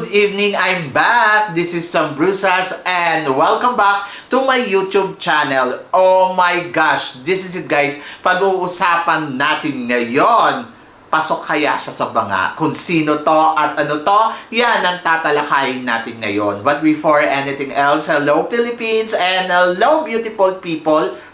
Good evening! I'm back! This is Sam Brusas and welcome back to my YouTube channel. Oh my gosh! This is it guys. Pag-uusapan natin ngayon. Pasok kaya siya sa banga. Kung sino to at ano to, yan ang tatalakayin natin ngayon. But before anything else, hello Philippines and hello beautiful people.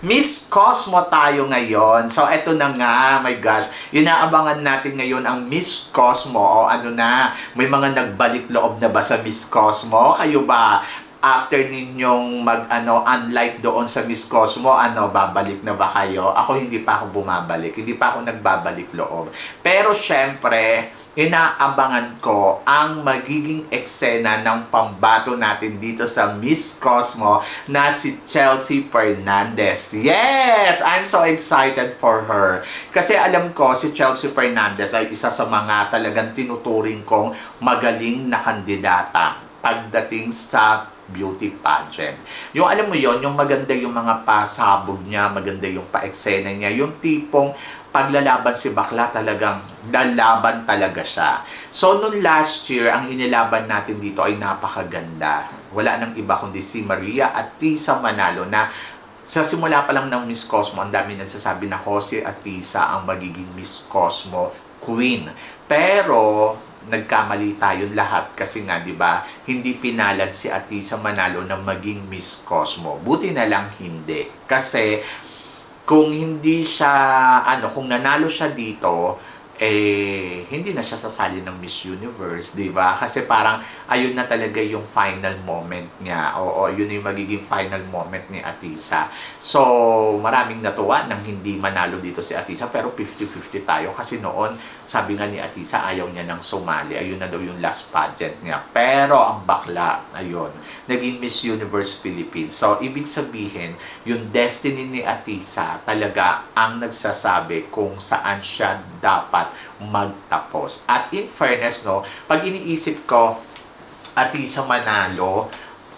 Miss Cosmo tayo ngayon. So, eto na nga, my gosh. Inaabangan natin ngayon ang Miss Cosmo. O ano na, may mga nagbalik loob na ba sa Miss Cosmo? Kayo ba? after ninyong mag ano unlike doon sa Miss Cosmo ano babalik na ba kayo ako hindi pa ako bumabalik hindi pa ako nagbabalik loob pero syempre inaabangan ko ang magiging eksena ng pambato natin dito sa Miss Cosmo na si Chelsea Fernandez. Yes! I'm so excited for her. Kasi alam ko si Chelsea Fernandez ay isa sa mga talagang tinuturing kong magaling na kandidata pagdating sa beauty pageant. Yung alam mo yon yung maganda yung mga pasabog niya, maganda yung paeksena niya, yung tipong paglalaban si bakla talagang lalaban talaga siya. So, noon last year, ang inilaban natin dito ay napakaganda. Wala nang iba kundi si Maria at Tisa Manalo na sa simula pa lang ng Miss Cosmo, ang dami nagsasabi na Jose at Tisa ang magiging Miss Cosmo Queen. Pero, nagkamali tayo lahat kasi nga 'di ba hindi pinalad si Atisa Manalo na maging Miss Cosmo buti na lang hindi kasi kung hindi siya ano kung nanalo siya dito eh hindi na siya sasali ng Miss Universe, 'di ba? Kasi parang ayun na talaga yung final moment niya. Oo, yun yung magiging final moment ni Atisa. So, maraming natuwa nang hindi manalo dito si Atisa pero 50-50 tayo kasi noon sabi nga ni Atisa ayaw niya nang sumali. Ayun na daw yung last pageant niya. Pero ang bakla, ayun, naging Miss Universe Philippines. So, ibig sabihin, yung destiny ni Atisa talaga ang nagsasabi kung saan siya dapat magtapos. At in fairness, no, pag iniisip ko, Atisa Manalo,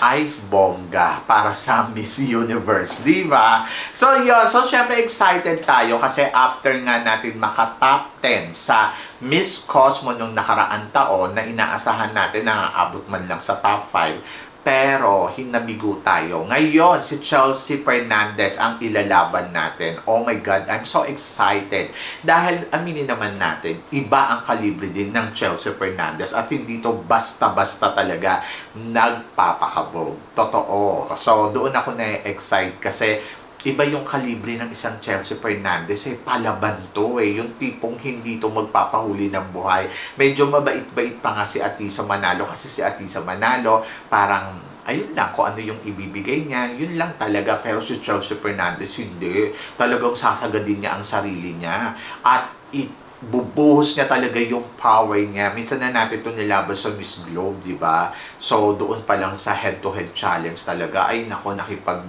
ay bongga para sa Miss Universe, di ba? So, yun. So, syempre excited tayo kasi after nga natin maka-top 10 sa Miss Cosmo nung nakaraan taon na inaasahan natin na aabot man lang sa top 5, pero hinabigo tayo. Ngayon, si Chelsea Fernandez ang ilalaban natin. Oh my God, I'm so excited. Dahil aminin naman natin, iba ang kalibre din ng Chelsea Fernandez at hindi to basta-basta talaga nagpapakabog. Totoo. So, doon ako na-excite kasi iba yung kalibre ng isang Chelsea Fernandez eh palaban to eh. Yung tipong hindi to magpapahuli ng buhay. Medyo mabait-bait pa nga si Atisa Manalo kasi si Atisa Manalo parang ayun lang kung ano yung ibibigay niya yun lang talaga. Pero si Chelsea Fernandez hindi. Talagang sasagadin niya ang sarili niya. At it bubuhos niya talaga yung power niya. Minsan na natin ito nilaban sa Miss Globe, di ba? So, doon pa lang sa head-to-head challenge talaga, ay nako, nakipag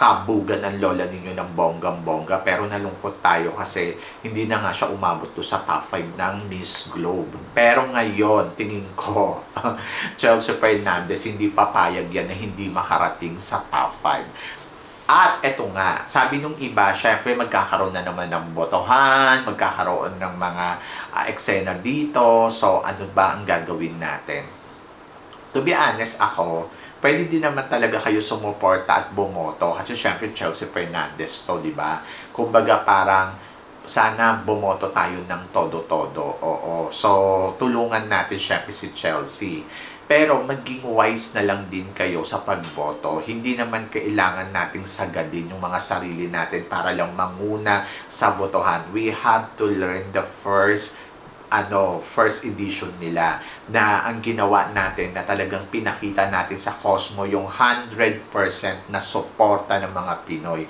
kabugan ang lola ninyo ng bonggang-bongga pero nalungkot tayo kasi hindi na nga siya umabot to sa top 5 ng Miss Globe. Pero ngayon, tingin ko, Chelsea Fernandez hindi papayag yan na hindi makarating sa top 5. At eto nga, sabi nung iba, syempre magkakaroon na naman ng botohan, magkakaroon ng mga uh, eksena dito. So, ano ba ang gagawin natin? To be honest, ako, pwede din naman talaga kayo sumuporta at bumoto kasi syempre Chelsea Fernandez to, di ba? Kumbaga parang sana bumoto tayo ng todo-todo. Oo. So, tulungan natin syempre si Chelsea. Pero maging wise na lang din kayo sa pagboto. Hindi naman kailangan nating sagadin yung mga sarili natin para lang manguna sa botohan. We have to learn the first ano, first edition nila na ang ginawa natin na talagang pinakita natin sa Cosmo yung 100% na suporta ng mga Pinoy.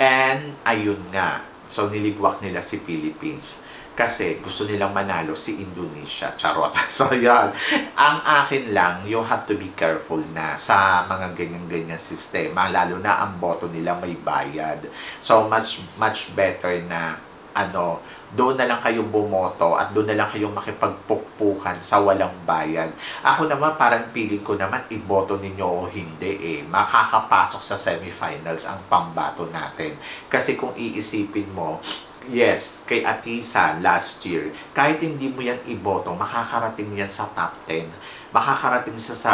And ayun nga, so niligwak nila si Philippines. kasi gusto nilang manalo si Indonesia. Charot. So, yan. Ang akin lang, you have to be careful na sa mga ganyan-ganyan sistema, lalo na ang boto nila may bayad. So, much, much better na ano, doon na lang kayo bumoto at doon na lang kayo makipagpukpukan sa walang bayad. Ako naman, parang feeling ko naman, iboto ninyo o hindi eh. Makakapasok sa semifinals ang pambato natin. Kasi kung iisipin mo, yes, kay Atisa last year, kahit hindi mo yan iboto, makakarating yan sa top 10. Makakarating siya sa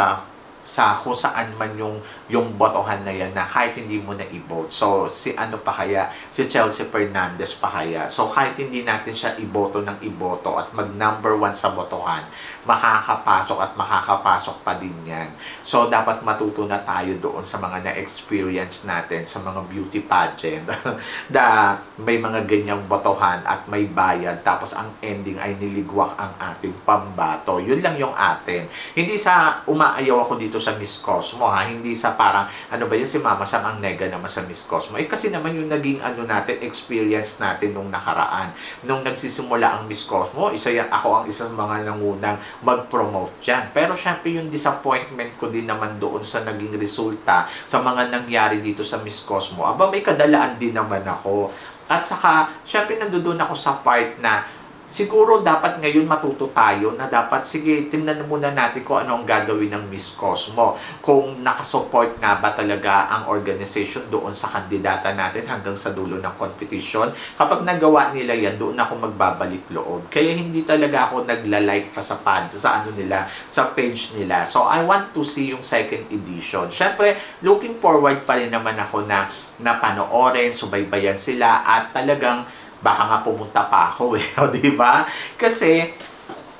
sa kung saan man yung yung botohan na yan na kahit hindi mo na i-vote. So, si ano pa kaya? Si Chelsea Fernandez pa kaya? So, kahit hindi natin siya iboto ng iboto at mag number one sa botohan, makakapasok at makakapasok pa din yan. So, dapat matuto na tayo doon sa mga na-experience natin sa mga beauty pageant na may mga ganyang botohan at may bayad tapos ang ending ay niligwak ang ating pambato. Yun lang yung atin. Hindi sa umaayaw ako dito sa Miss Cosmo ha, hindi sa parang ano ba yun si Mama Sam ang nega naman sa Miss Cosmo. Eh kasi naman yung naging ano natin, experience natin nung nakaraan. Nung nagsisimula ang Miss Cosmo, isa yan, ako ang isa sa mga nangunang mag-promote dyan. Pero syempre yung disappointment ko din naman doon sa naging resulta sa mga nangyari dito sa Miss Cosmo. Aba, may kadalaan din naman ako. At saka, syempre nandoon ako sa part na siguro dapat ngayon matuto tayo na dapat, sige, tingnan muna natin kung ano ang gagawin ng Miss Cosmo. Kung nakasupport nga ba talaga ang organization doon sa kandidata natin hanggang sa dulo ng competition. Kapag nagawa nila yan, doon ako magbabalik loob. Kaya hindi talaga ako nagla-like pa sa pad, sa ano nila, sa page nila. So, I want to see yung second edition. Siyempre, looking forward pa rin naman ako na na panoorin, subaybayan sila at talagang baka nga pumunta pa ako eh, o di ba? Kasi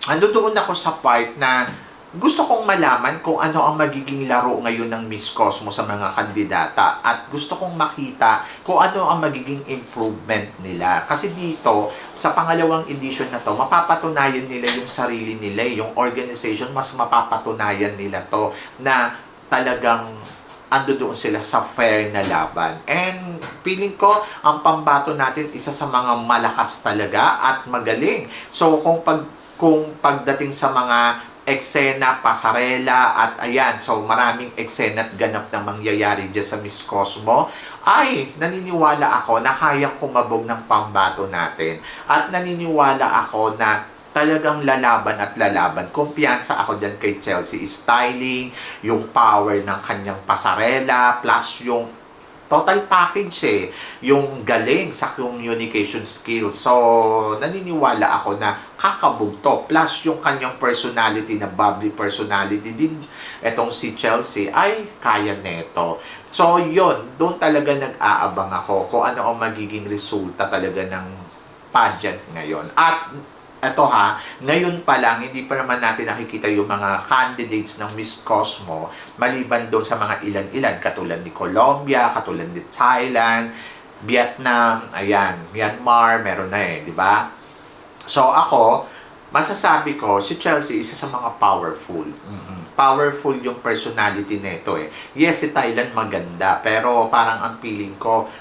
andoon ako sa part na gusto kong malaman kung ano ang magiging laro ngayon ng Miss Cosmo sa mga kandidata at gusto kong makita kung ano ang magiging improvement nila. Kasi dito, sa pangalawang edition na to, mapapatunayan nila yung sarili nila, eh. yung organization, mas mapapatunayan nila to na talagang ando doon sila sa fair na laban. And feeling ko, ang pambato natin isa sa mga malakas talaga at magaling. So kung pag kung pagdating sa mga eksena, pasarela, at ayan, so maraming eksena at ganap na mangyayari dyan sa Miss Cosmo, ay naniniwala ako na kayang kumabog ng pambato natin. At naniniwala ako na talagang lalaban at lalaban. Kumpiyansa ako dyan kay Chelsea. Styling, yung power ng kanyang pasarela, plus yung total package eh. Yung galing sa communication skills. So, naniniwala ako na kakabugto. Plus yung kanyang personality na bubbly personality din. Etong si Chelsea ay kaya neto. So, yon Doon talaga nag-aabang ako kung ano ang magiging resulta talaga ng pageant ngayon. At eto ha, ngayon pa lang, hindi pa naman natin nakikita yung mga candidates ng Miss Cosmo, maliban doon sa mga ilan-ilan, katulad ni Colombia, katulad ni Thailand, Vietnam, ayan, Myanmar, meron na eh, di ba? So ako, masasabi ko, si Chelsea isa sa mga powerful. Mhm. Powerful yung personality nito eh. Yes, si Thailand maganda, pero parang ang feeling ko,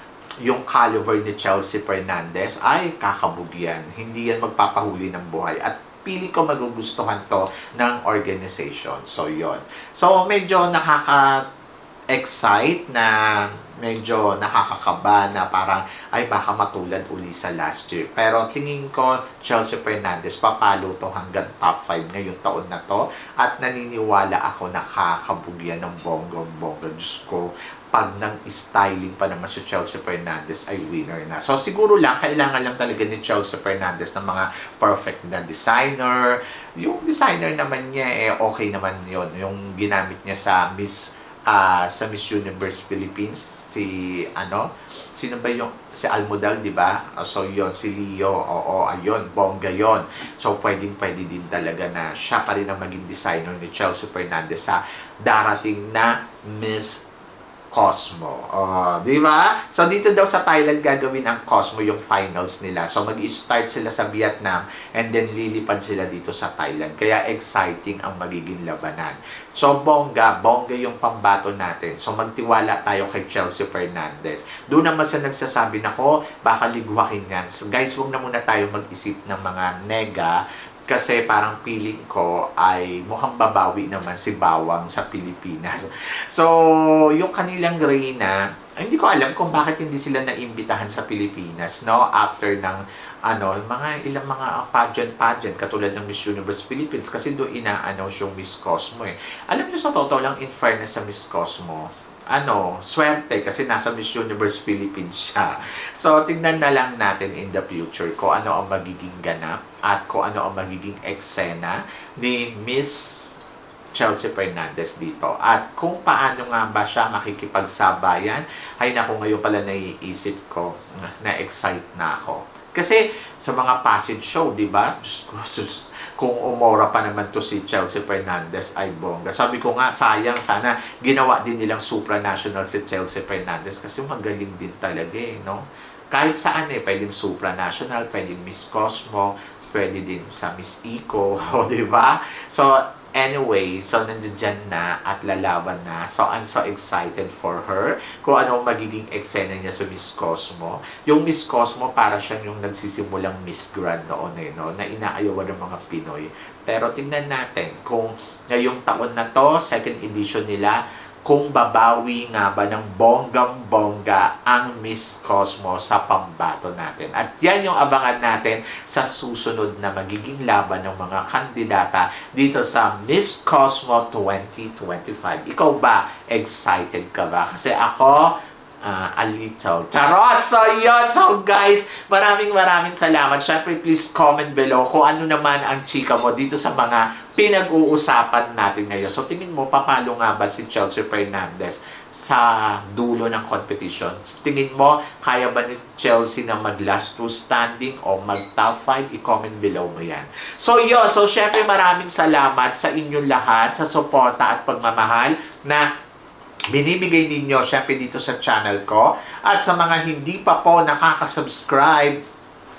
yung caliber ni Chelsea Fernandez ay kakabugyan. Hindi yan magpapahuli ng buhay. At pili ko magugustuhan to ng organization. So, yon So, medyo nakaka-excite na medyo nakakakaba na parang ay baka matulad uli sa last year. Pero tingin ko Chelsea Fernandez papalo to hanggang top 5 ngayong taon na to at naniniwala ako na kakabugyan ng bonggong-bongga. Diyos ko, pag nang styling pa naman si Chelsea Fernandez ay winner na. So siguro lang, kailangan lang talaga ni Chelsea Fernandez ng mga perfect na designer. Yung designer naman niya, eh, okay naman yon Yung ginamit niya sa Miss ah, sa Miss Universe Philippines, si ano, sino ba yung, si Almodal, di ba? Ah, So yon si Leo, oo, ayun, bongga yon So pwedeng pwede din talaga na siya pa rin ang maging designer ni Chelsea Fernandez sa darating na Miss Cosmo. Oh, di ba? So dito daw sa Thailand gagawin ang Cosmo yung finals nila. So mag-start sila sa Vietnam and then lilipad sila dito sa Thailand. Kaya exciting ang magiging labanan. So bongga, bongga yung pambato natin. So magtiwala tayo kay Chelsea Fernandez. Doon naman sa nagsasabi na ko, baka ligwakin yan. So guys, huwag na muna tayo mag-isip ng mga nega kasi parang feeling ko ay mukhang babawi naman si Bawang sa Pilipinas. So, yung kanilang Reyna, hindi ko alam kung bakit hindi sila naimbitahan sa Pilipinas, no? After ng, ano, mga ilang mga pageant-pageant, katulad ng Miss Universe Philippines, kasi doon ina-announce yung Miss Cosmo eh. Alam niyo sa totoo lang, in fairness sa Miss Cosmo, ano, swerte kasi nasa Miss Universe Philippines siya. So, tingnan na lang natin in the future kung ano ang magiging ganap at kung ano ang magiging eksena ni Miss Chelsea Fernandez dito. At kung paano nga ba siya makikipagsabayan, ay naku, ngayon pala naiisip ko, na-excite na ako. Kasi sa mga passage show, di ba? Kung umora pa naman to si Chelsea Fernandez ay bongga. Sabi ko nga, sayang, sana ginawa din nilang supranational si Chelsea Fernandez kasi magaling din talaga eh, no? Kahit saan eh, pwedeng supranational, pwedeng Miss Cosmo, pwede din sa Miss Eco, o di ba? So, anyway, so nandiyan na at lalaban na. So, I'm so excited for her. Kung ano ang magiging eksena niya sa Miss Cosmo. Yung Miss Cosmo, para siyang yung nagsisimulang Miss Grand noon eh, no? na inaayawan ng mga Pinoy. Pero tingnan natin kung ngayong taon na to, second edition nila, kung babawi nga ba ng bonggang-bongga ang Miss Cosmo sa pambato natin. At yan yung abangan natin sa susunod na magiging laban ng mga kandidata dito sa Miss Cosmo 2025. Ikaw ba? Excited ka ba? Kasi ako, ah, a little. Charot! So, yun. So, guys, maraming maraming salamat. Siyempre, please comment below kung ano naman ang chika mo dito sa mga pinag-uusapan natin ngayon. So, tingin mo, papalo nga ba si Chelsea Fernandez sa dulo ng competition? Tingin mo, kaya ba ni Chelsea na mag-last two standing o mag-top 5? I-comment below mo yan. So, yun. So, syempre, maraming salamat sa inyong lahat sa suporta at pagmamahal na binibigay ninyo syempre dito sa channel ko. At sa mga hindi pa po nakaka-subscribe,